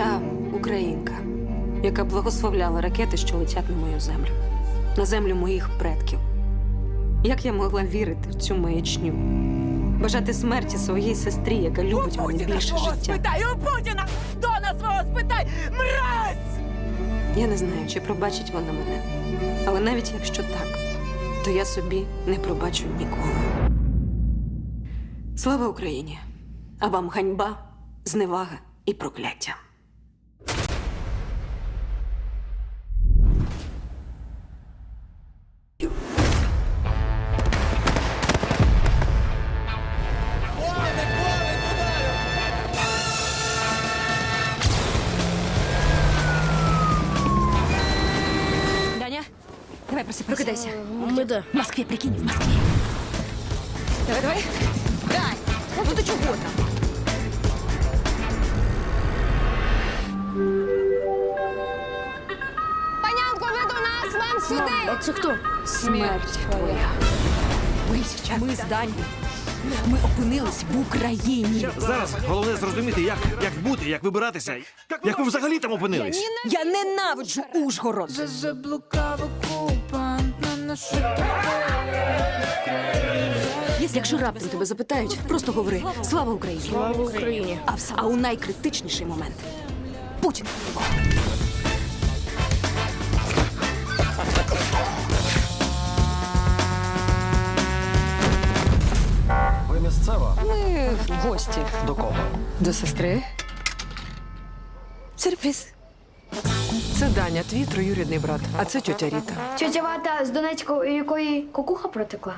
Я українка, яка благословляла ракети, що летять на мою землю, на землю моїх предків. Як я могла вірити в цю маячню? Бажати смерті своїй сестрі, яка любить мене більше свого життя. спитай, у Путіна! Дона свого спитай! Мразь! Я не знаю, чи пробачить вона мене. Але навіть якщо так, то я собі не пробачу ніколи. Слава Україні! А вам ганьба, зневага і прокляття. Давай просыпайся. Прокидайся. Ми де? В Москве, прикинь, в Москве. Давай, давай. Дань, ну ти чого там? Панянко, ви до нас, вам сюди! А це хто? Смерть твоя. Ми з Дані. Ми опинились в Україні. Зараз головне зрозуміти, як, як бути, як вибиратися, як ви взагалі там опинились. Я ненавиджу Ужгород. Заблукав наших Якщо раптом тебе запитають, просто говори Слава Україні! Слава Україні! А, а у найкритичніший момент Путін. Ви місцева? Ми гості До кого? до сестри. Сюрприз. Це Даня, твій троюрідний брат, а це тьотя Ріта. Тьотя Вата з Донецьку, у якої кукуха протекла.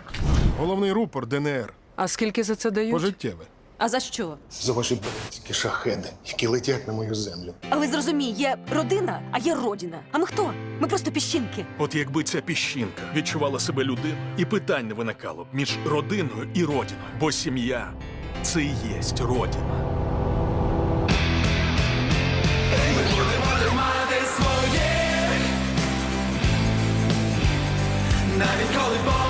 Головний рупор ДНР. А скільки за це дають? Пожиттєве. А за що? за ваші блядські шахеди, які летять на мою землю. Але зрозумій, є родина, а є родина. А ми хто? Ми просто піщинки. От якби ця піщинка відчувала себе людиною, і питань не виникало б між родиною і родиною, бо сім'я це і єсть родина. I've been calling for